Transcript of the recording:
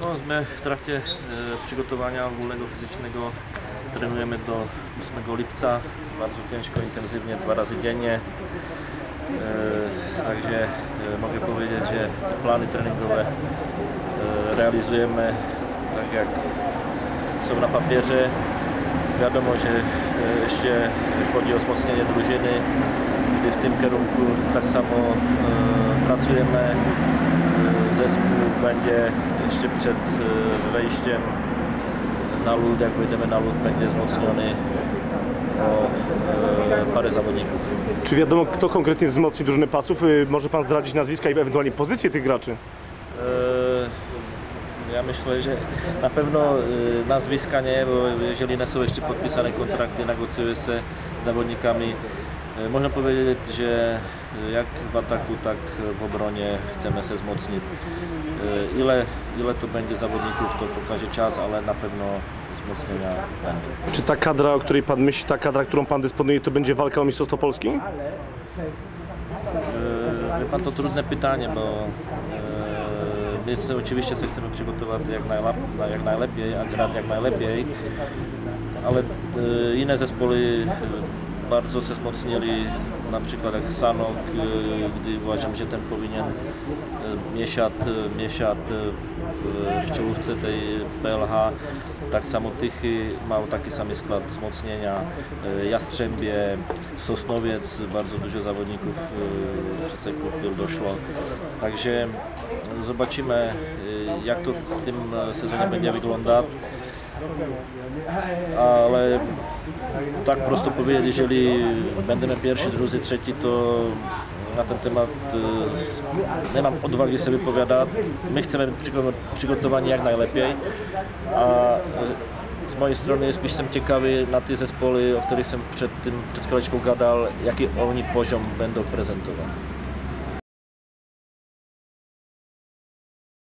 No, my w trakcie e, przygotowania ogólnego fizycznego trenujemy do 8 lipca. Bardzo ciężko, intensywnie, dwa razy dziennie. E, także e, mogę powiedzieć, że te plany treningowe e, realizujemy tak jak są na papierze. Wiadomo, że jeszcze chodzi o wzmocnienie drużyny, gdy w tym kierunku tak samo pracujemy. E, Zespół będzie jeszcze przed e, wejściem na lód, jak wejdziemy na lód, będzie wzmocniony o e, parę zawodników. Czy wiadomo, kto konkretnie wzmocni drużynę pasów? Y, Może Pan zdradzić nazwiska i ewentualnie pozycje tych graczy? E, Ja myślę, że na pewno e, nazwiska nie, bo jeżeli nie są jeszcze podpisane kontrakty, negocjuje się z zawodnikami. E, Można powiedzieć, że e, jak w ataku, tak w obronie chcemy się wzmocnić. E, Ile, ile to będzie zawodników, to pokaże czas, ale na pewno wzmocnienia będą. Czy ta kadra, o której Pan myśli, ta kadra, którą Pan dysponuje, to będzie walka o Mistrzostwo Polski? E, Wie pan, to trudne pytanie, bo e, my oczywiście się chcemy przygotować jak, najlep- jak najlepiej, a grać jak najlepiej, ale inne zespoły bardzo się wzmocnili, na przykład Sanok, gdy uważam, że ten powinien mieszać, e, mieszać e, w- w czołówce tej PLH. Tak samo Tychy mał taki sam skład wzmocnienia, Jastrzębie, Sosnowiec, bardzo dużo zawodników przed sekundą doszło. Także zobaczymy jak to w tym sezonie będzie wyglądać. Ale tak prosto powiedzieć, jeżeli będziemy pierwsi, drudzy, trzeci, to na ten temat e, nie mam odwagi sobie wypowiadać. My przygo- przygotowani jak najlepiej, a z mojej strony jest, jestem ciekawy na te zespoły, o których jsem przed tym, przed chwileczką gadał, jaki oni poziom będą prezentować.